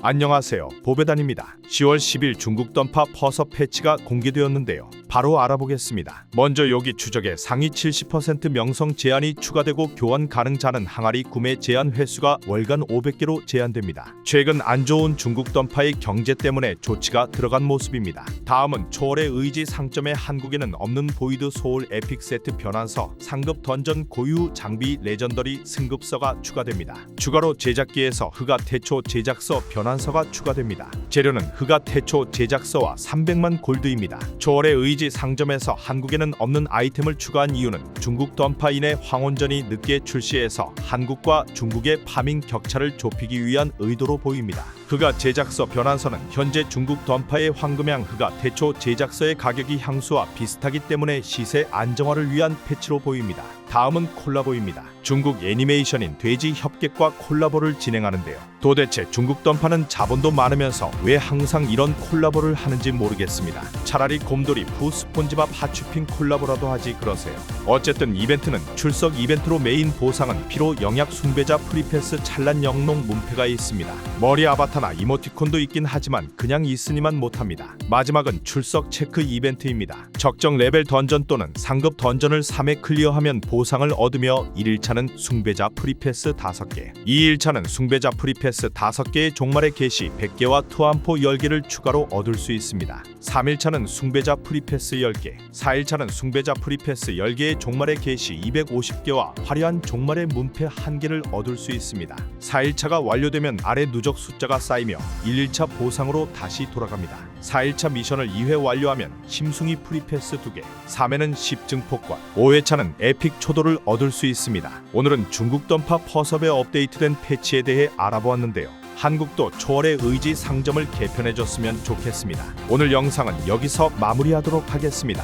안녕하세요. 보배단입니다. 10월 10일 중국 던파 퍼서 패치가 공개되었는데요. 바로 알아보겠습니다. 먼저 여기 추적에 상위 70% 명성 제한이 추가되고 교환 가능자는 항아리 구매 제한 횟수가 월간 500개로 제한됩니다. 최근 안 좋은 중국 던파의 경제 때문에 조치가 들어간 모습입니다. 다음은 초월의 의지 상점에 한국에는 없는 보이드 소울 에픽 세트 변환서, 상급 던전 고유 장비 레전더리 승급서가 추가됩니다. 추가로 제작기에서 흑아 태초 제작서 변환서가 추가됩니다. 재료는 흑아 태초 제작서와 300만 골드입니다. 초월의 의지 상점에서 한국에는 없는 아이템을 추가한 이유는 중국 던파인의 황혼전이 늦게 출시해서 한국과 중국의 파밍 격차를 좁히기 위한 의도로 보입니다. 흑아 제작서 변환서는 현재 중국 던파의 황금향 흑아 태초 제작서의 가격이 향수와 비슷하기 때문에 시세 안정화를 위한 패치로 보입니다. 다음은 콜라보입니다. 중국 애니메이션인 돼지 협객과 콜라보를 진행하는데요. 도대체 중국 던파는 자본도 많으면서 왜 항상 이런 콜라보를 하는지 모르겠습니다. 차라리 곰돌이 푸 스폰지밥 하츄핑 콜라보라도 하지 그러세요. 어쨌든 이벤트는 출석 이벤트로 메인 보상은 피로 영약 숭배자 프리패스 찬란 영농 문패가 있습니다. 머리 아바타 나 이모티콘도 있긴 하지만 그냥 있으니만 못합니다. 마지막은 출석 체크 이벤트입니다. 적정 레벨 던전 또는 상급 던전을 3회 클리어하면 보상을 얻으며 1일차는 숭배자 프리패스 5개, 2일차는 숭배자 프리패스 5개의 종말의 게시 100개와 투안포 10개를 추가로 얻을 수 있습니다. 3일차는 숭배자 프리패스 10개, 4일차는 숭배자 프리패스 10개의 종말의 게시 250개와 화려한 종말의 문패 1개를 얻을 수 있습니다. 4일차가 완료되면 아래 누적 숫자가 쌓이며 1일차 보상으로 다시 돌아갑니다. 4일차 미션을 2회 완료하면 심숭이 프리패스 2개, 3회는 10증폭권, 5회차는 에픽 초도를 얻을 수 있습니다. 오늘은 중국 던파 퍼섭에 업데이트된 패치에 대해 알아보았는데요. 한국도 초월의 의지 상점을 개편해줬으면 좋겠습니다. 오늘 영상은 여기서 마무리하도록 하겠습니다.